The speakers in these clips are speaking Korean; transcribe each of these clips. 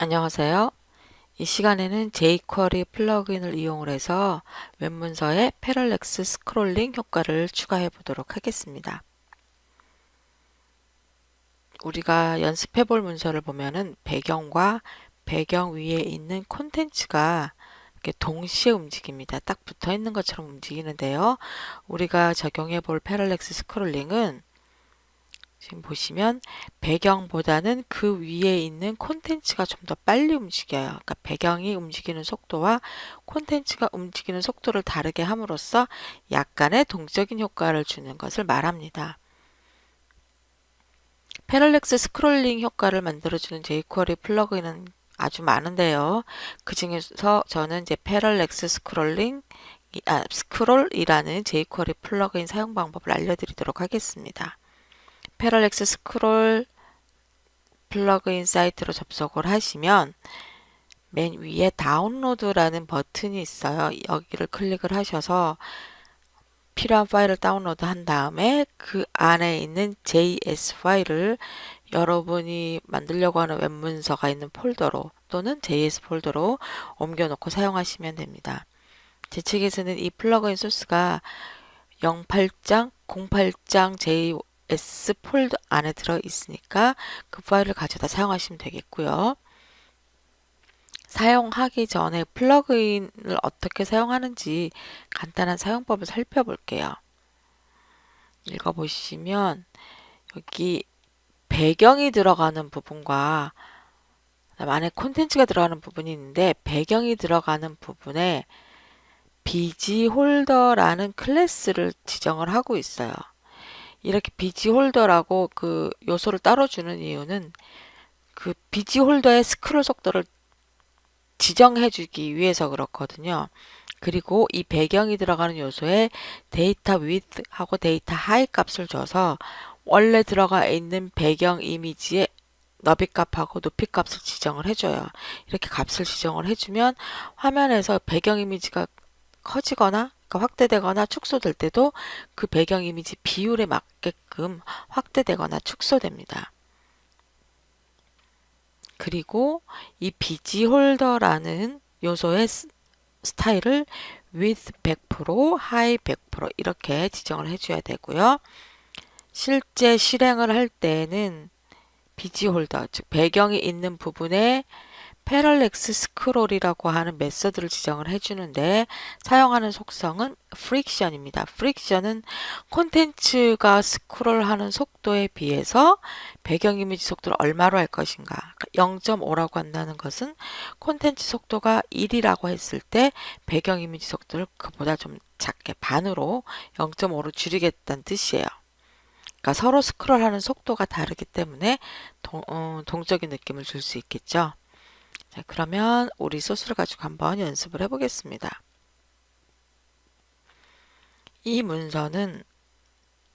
안녕하세요. 이 시간에는 jQuery 플러그인을 이용을 해서 웹문서에 패럴렉스 스크롤링 효과를 추가해 보도록 하겠습니다. 우리가 연습해 볼 문서를 보면은 배경과 배경 위에 있는 콘텐츠가 이렇게 동시에 움직입니다. 딱 붙어 있는 것처럼 움직이는데요. 우리가 적용해 볼 패럴렉스 스크롤링은 지금 보시면 배경보다는 그 위에 있는 콘텐츠가 좀 더 빨리 움직여요. 그러니까 배경이 움직이는 속도와 콘텐츠가 움직이는 속도를 다르게 함으로써 약간의 동적인 효과를 주는 것을 말합니다. 패럴렉스 스크롤링 효과를 만들어주는 jQuery 플러그인은 아주 많은데요. 그 중에서 저는 이제 패럴렉스 스크롤링 아, 스크롤이라는 jQuery 플러그인 사용 방법을 알려드리도록 하겠습니다. 패럴렉스 스크롤 플러그인 사이트로 접속을 하시면 맨 위에 다운로드라는 버튼이 있어요. 여기를 클릭을 하셔서 필요한 파일을 다운로드 한 다음에 그 안에 있는 JS 파일을 여러분이 만들려고 하는 웹 문서가 있는 폴더로 또는 JS 폴더로 옮겨놓고 사용하시면 됩니다. 제 책에서는 이 플러그인 소스가 08장, 08장 J S 폴더 안에 들어 있으니까 그 파일을 가져다 사용하시면 되겠고요. 사용하기 전에 플러그인을 어떻게 사용하는지 간단한 사용법을 살펴볼게요. 읽어보시면 여기 배경이 들어가는 부분과 안에 콘텐츠가 들어가는 부분이 있는데 배경이 들어가는 부분에 비지 홀더라는 클래스를 지정을 하고 있어요. 이렇게 비지 홀더라고 그 요소를 따로 주는 이유는 그 비지 홀더의 스크롤 속도를 지정해 주기 위해서 그렇거든요. 그리고 이 배경이 들어가는 요소에 데이터 width하고 데이터 height 값을 줘서 원래 들어가 있는 배경 이미지의 너비 값하고 높이 값을 지정을 해줘요. 이렇게 값을 지정을 해주면 화면에서 배경 이미지가 커지거나 확대되거나 축소될 때도 그 배경 이미지 비율에 맞게끔 확대되거나 축소됩니다. 그리고 이 비지 홀더라는 요소의 스타일을 with 100%, high 100% 이렇게 지정을 해줘야 되고요. 실제 실행을 할 때는 비지 홀더, 즉 배경이 있는 부분에 패럴렉스 스크롤이라고 하는 메서드를 지정을 해주는데 사용하는 속성은 프릭션입니다. 프릭션은 콘텐츠가 스크롤하는 속도에 비해서 배경 이미지 속도를 얼마로 할 것인가 0.5라고 한다는 것은 콘텐츠 속도가 1이라고 했을 때 배경 이미지 속도를 그보다 좀 작게 반으로 0.5로 줄이겠다는 뜻이에요. 그러니까 서로 스크롤하는 속도가 다르기 때문에 동, 어, 동적인 느낌을 줄 수 있겠죠. 자, 그러면 우리 소스를 가지고 한번 연습을 해보겠습니다. 이 문서는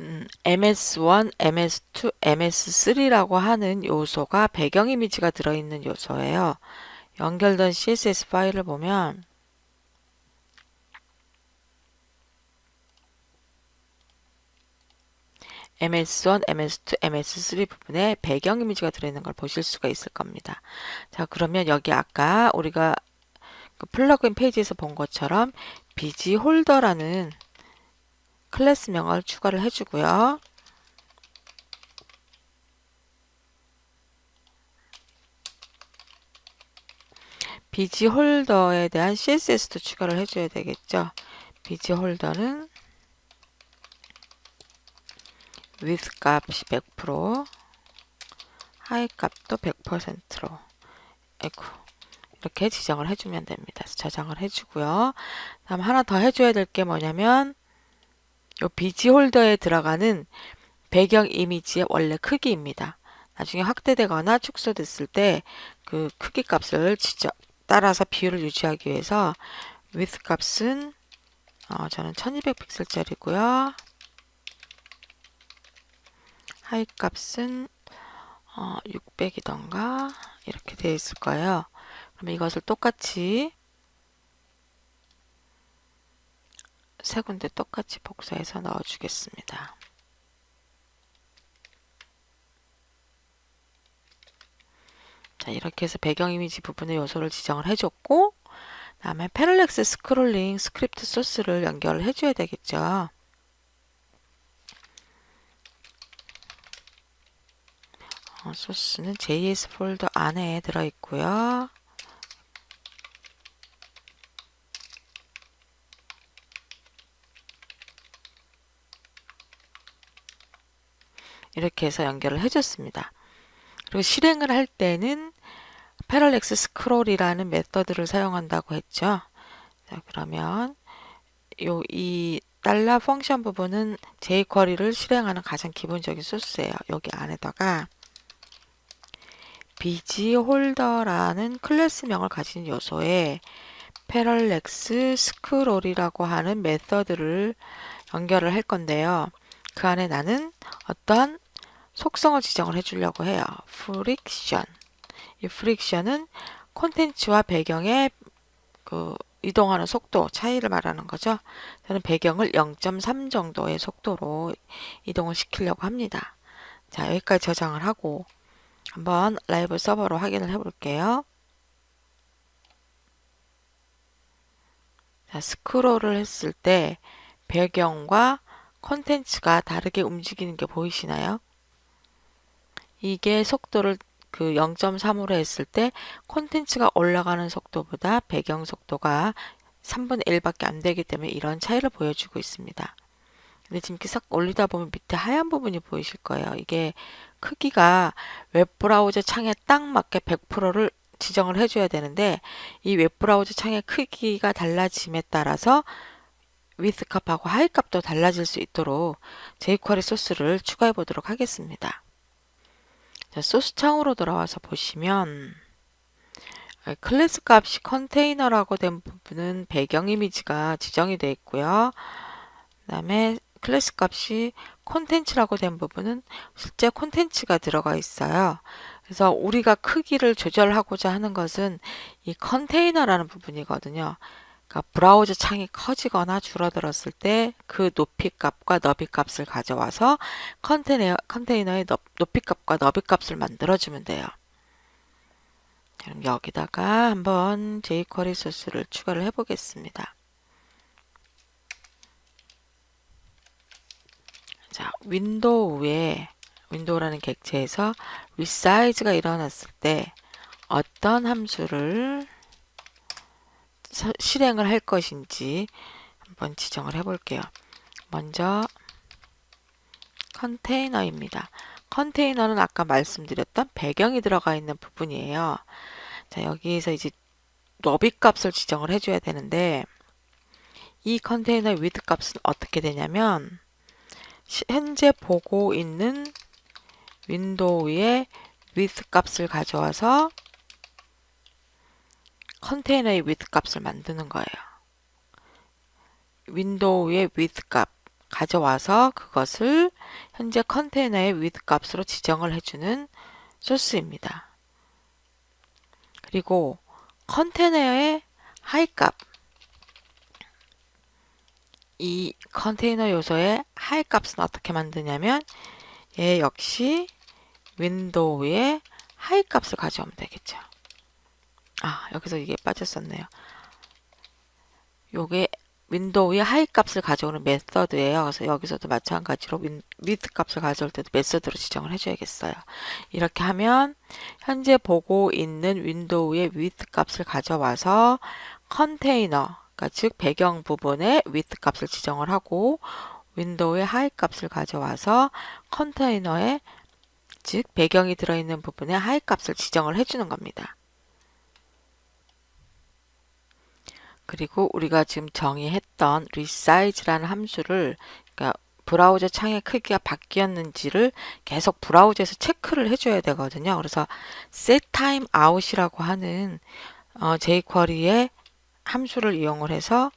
음, ms1, ms2, ms3라고 하는 요소가 배경 이미지가 들어있는 요소예요. 연결된 css 파일을 보면 ms1, ms2, ms3 부분에 배경 이미지가 들어있는 걸 보실 수가 있을 겁니다. 자, 그러면 여기 아까 우리가 그 플러그인 페이지에서 본 것처럼 비지 홀더라는 클래스명을 추가를 해주고요. 비지 홀더에 대한 CSS도 추가를 해줘야 되겠죠. 비지 홀더는 with 값이 100% 하이 값도 100%로 에고 이렇게 지정을 해주면 됩니다. 저장을 해주고요. 다음 하나 더 해줘야 될 게 뭐냐면 이 비지 홀더에 들어가는 배경 이미지의 원래 크기입니다. 나중에 확대되거나 축소됐을 때 그 크기 값을 직접 따라서 비율을 유지하기 위해서 width 값은 어, 저는 1200 픽셀짜리고요. 하이 값은 어, 600이던가 이렇게 되어 있을 거예요. 그럼 이것을 똑같이 세 군데 똑같이 복사해서 넣어 주겠습니다. 자, 이렇게 해서 배경 이미지 부분의 요소를 지정을 해줬고, 다음에 패럴렉스 스크롤링 스크립트 소스를 연결을 해줘야 되겠죠. 어, 소스는 JS 폴더 안에 들어있고요. 이렇게 해서 연결을 해줬습니다. 그리고 실행을 할 때는 패럴렉스 스크롤이라는 메서드를 사용한다고 했죠. 자, 그러면 요 이 달러 펑션 부분은 jQuery를 실행하는 가장 기본적인 소스예요. 여기 안에다가 비지 홀더라는 클래스명을 가진 요소에 패럴렉스 스크롤이라고 하는 메서드를 연결을 할 건데요. 그 안에 나는 어떤 속성을 지정을 해주려고 해요. 프릭션. 이 프릭션은 콘텐츠와 배경의 그 이동하는 속도 차이를 말하는 거죠. 저는 배경을 0.3 정도의 속도로 이동을 시키려고 합니다. 자, 여기까지 저장을 하고 한번 라이브 서버로 확인을 해 볼게요. 자, 스크롤을 했을 때 배경과 콘텐츠가 다르게 움직이는 게 보이시나요? 이게 속도를 그 0.3으로 했을 때 콘텐츠가 올라가는 속도보다 배경 속도가 3분의 1밖에 안 되기 때문에 이런 차이를 보여주고 있습니다. 근데 지금 이렇게 싹 올리다 보면 밑에 하얀 부분이 보이실 거예요. 이게 크기가 웹브라우저 창에 딱 맞게 100%를 지정을 해줘야 되는데 이 웹브라우저 창의 크기가 달라짐에 따라서 위스 값하고 하이 값도 달라질 수 있도록 jQuery 소스를 추가해 보도록 하겠습니다. 자, 소스 창으로 돌아와서 보시면 아, 클래스 값이 컨테이너라고 된 부분은 배경 이미지가 지정이 되어 있고요. 그 다음에 클래스 값이 콘텐츠라고 된 부분은 실제 콘텐츠가 들어가 있어요. 그래서 우리가 크기를 조절하고자 하는 것은 이 컨테이너라는 부분이거든요. 그러니까 브라우저 창이 커지거나 줄어들었을 때 그 높이 값과 너비 값을 가져와서 컨테이너, 컨테이너의 높이 값과 너비 값을 만들어주면 돼요. 그럼 여기다가 한번 jQuery 소스를 추가를 해보겠습니다. 자, 윈도우에 윈도우라는 객체에서 resize가 일어났을 때 어떤 함수를 서, 실행을 할 것인지 한번 지정을 해 볼게요. 먼저 컨테이너입니다. 컨테이너는 아까 말씀드렸던 배경이 들어가 있는 부분이에요. 자, 여기에서 이제 너비 값을 지정을 해줘야 되는데 이 컨테이너 위드 값은 어떻게 되냐면 현재 보고 있는 윈도우의 위드 값을 가져와서 컨테이너의 width 값을 만드는 거예요. 윈도우의 width 값 가져와서 그것을 현재 컨테이너의 width 값으로 지정을 해주는 소스입니다. 그리고 컨테이너의 height 값, 이 컨테이너 요소의 height 값은 어떻게 만드냐면 얘 역시 윈도우의 height 값을 가져오면 되겠죠. 아, 여기서 이게 빠졌었네요. 요게 윈도우의 하이 값을 가져오는 메서드예요. 그래서 여기서도 마찬가지로 윈, 위드 값을 가져올 때도 메서드로 지정을 해줘야겠어요. 이렇게 하면 현재 보고 있는 윈도우의 위드 값을 가져와서 컨테이너, 그러니까 즉 배경 부분에 위드 값을 지정을 하고 윈도우의 하이 값을 가져와서 컨테이너에 즉 배경이 들어있는 부분에 하이 값을 지정을 해주는 겁니다. 그리고 우리가 지금 정의했던 resize라는 함수를 그러니까 브라우저 창의 크기가 바뀌었는지를 계속 브라우저에서 체크를 해줘야 되거든요. 그래서 setTimeOut이라고 하는 어, jQuery의 함수를 이용을 해서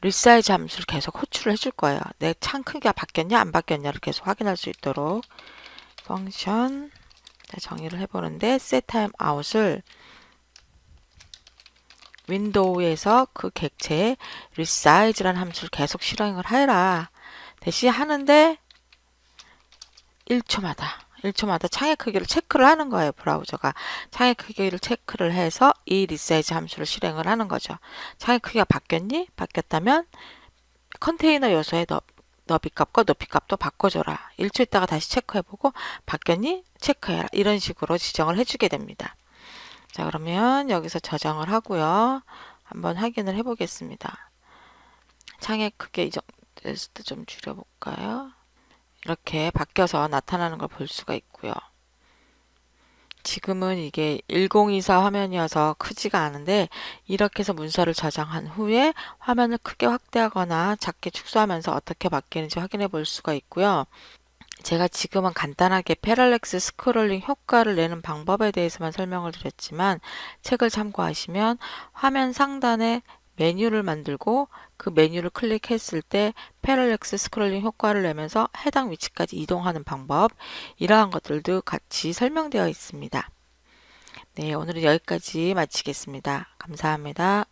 resize 함수를 계속 호출을 해줄 거예요. 내 창 크기가 바뀌었냐 안 바뀌었냐를 계속 확인할 수 있도록 펑션 정의를 해보는데 setTimeOut을 윈도우에서 그 객체에 resize라는 함수를 계속 실행을 해라. 대신 하는데 1초마다 1초마다 창의 크기를 체크를 하는 거예요. 브라우저가. 창의 크기를 체크를 해서 이 리사이즈 함수를 실행을 하는 거죠. 창의 크기가 바뀌었니? 바뀌었다면 컨테이너 요소의 너, 너비 값과 높이 값도 바꿔줘라. 1초 있다가 다시 체크해보고 바뀌었니? 체크해라. 이런 식으로 지정을 해주게 됩니다. 자 그러면 여기서 저장을 하고요. 한번 확인을 해보겠습니다. 창의 크기 이 정도 좀 줄여볼까요? 이렇게 바뀌어서 나타나는 걸 볼 수가 있고요. 지금은 이게 1024 화면이어서 크지가 않은데 이렇게 해서 문서를 저장한 후에 화면을 크게 확대하거나 작게 축소하면서 어떻게 바뀌는지 확인해 볼 수가 있고요. 제가 지금은 간단하게 패럴렉스 스크롤링 효과를 내는 방법에 대해서만 설명을 드렸지만 책을 참고하시면 화면 상단에 메뉴를 만들고 그 메뉴를 클릭했을 때 패럴렉스 스크롤링 효과를 내면서 해당 위치까지 이동하는 방법 이러한 것들도 같이 설명되어 있습니다. 네, 오늘은 여기까지 마치겠습니다. 감사합니다.